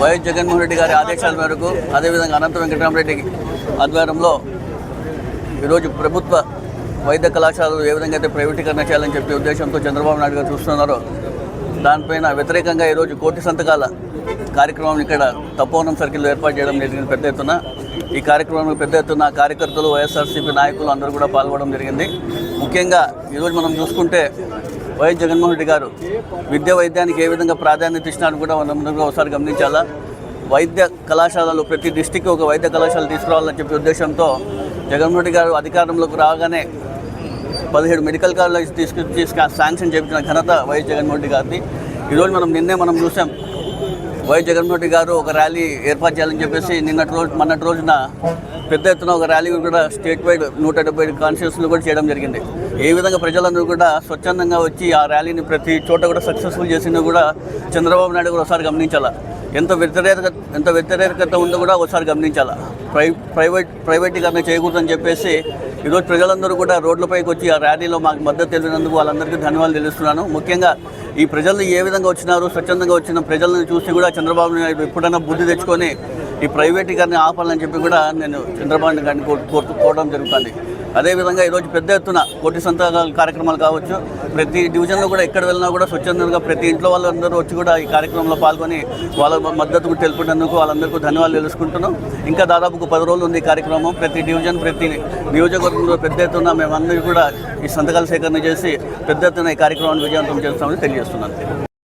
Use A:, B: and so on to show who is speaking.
A: YS Jaganmohan Reddy గారి ఆదేశాల మేరకు అదేవిధంగా అనంత వెంకటరామరెడ్డి ఆధ్వర్యంలో ఈరోజు ప్రభుత్వ వైద్య కళాశాలలు ఏ విధంగా అయితే ప్రైవేటీకరణ చేయాలని చెప్పే ఉద్దేశంతో చంద్రబాబు నాయుడు గారు చూస్తున్నారో దానిపైన వ్యతిరేకంగా ఈరోజు కోటి సంతకాల కార్యక్రమం ఇక్కడ తపోవనం సర్కిల్లో ఏర్పాటు చేయడం జరిగింది పెద్ద ఎత్తున. ఈ కార్యక్రమంలో పెద్ద ఎత్తున కార్యకర్తలు వైఎస్ఆర్సీపీ నాయకులు అందరూ కూడా పాల్గొనడం జరిగింది. ముఖ్యంగా ఈరోజు మనం చూసుకుంటే వైఎస్ జగన్మోహన్ రెడ్డి గారు విద్య వైద్యానికి ఏ విధంగా ప్రాధాన్యత ఇచ్చినారు కూడా మనం ఒకసారి గమనించాలా? వైద్య కళాశాలలు ప్రతి డిస్టిక్ ఒక వైద్య కళాశాల తీసుకురావాలని చెప్పే ఉద్దేశంతో జగన్మోహన్ రెడ్డి గారు అధికారంలోకి రాగానే పదిహేడు మెడికల్ కాలేజ్ తీసుకొచ్చి శాంక్షన్ చేపించిన ఘనత వైఎస్ జగన్మోహన్ రెడ్డి గారిది. ఈరోజు మనం నిన్నే మనం చూసాం. వైఎస్ జగన్మోహన్ రెడ్డి గారు ఒక ర్యాలీ ఏర్పాటు చేయాలని చెప్పేసి నిన్నటి రోజు మొన్నటి రోజున పెద్ద ఎత్తున ఒక ర్యాలీ కూడా స్టేట్ వైడ్ నూట డెబ్బై కాన్స్టిట్యూన్సీలు కూడా చేయడం జరిగింది. ఏ విధంగా ప్రజలందరూ కూడా స్వచ్ఛందంగా వచ్చి ఆ ర్యాలీని ప్రతి చోట కూడా సక్సెస్ఫుల్ చేసిందో కూడా చంద్రబాబు నాయుడు కూడా ఒకసారి గమనించాలా? ఎంత వ్యతిరేకత ఎంత వ్యతిరేకత ఉందో కూడా ఒకసారి గమనించాలా? ప్రై ప్రైవేట్ ప్రైవేటీకరణ చేయకూడదని చెప్పేసి ఈరోజు ప్రజలందరూ కూడా రోడ్లపైకి వచ్చి ఆ ర్యాలీలో మాకు మద్దతు తెలిపినందుకు వాళ్ళందరికీ ధన్యవాదాలు తెలుస్తున్నాను. ముఖ్యంగా ఈ ప్రజలు ఏ విధంగా వచ్చినారు స్వచ్ఛందంగా వచ్చిన ప్రజలను చూసి కూడా చంద్రబాబు నాయుడు ఎప్పుడైనా బుద్ధి తెచ్చుకొని ఈ ప్రైవేటీకరణ ఆపాలని చెప్పి కూడా నేను చంద్రబాబు గారిని కోరు- కోరడం జరుగుతుంది. అదేవిధంగా ఈరోజు పెద్ద ఎత్తున కోటి సంతకాల కార్యక్రమాలు కావచ్చు. ప్రతి డివిజన్లో కూడా ఎక్కడ వెళ్ళినా కూడా స్వచ్ఛందంగా ప్రతి ఇంట్లో వాళ్ళందరూ వచ్చి కూడా ఈ కార్యక్రమంలో పాల్గొని వాళ్ళ మద్దతు తెలుపునందుకు వాళ్ళందరికీ ధన్యవాదాలు తెలుసుకుంటున్నాం. ఇంకా దాదాపు పది రోజులు ఉంది ఈ కార్యక్రమం. ప్రతి డివిజన్ ప్రతి నియోజకవర్గంలో పెద్ద ఎత్తున మేమందరూ కూడా ఈ సంతకాల సేకరణ చేసి పెద్ద ఎత్తున ఈ కార్యక్రమాన్ని విజయవంతం చేస్తామని తెలియజేస్తున్నాను.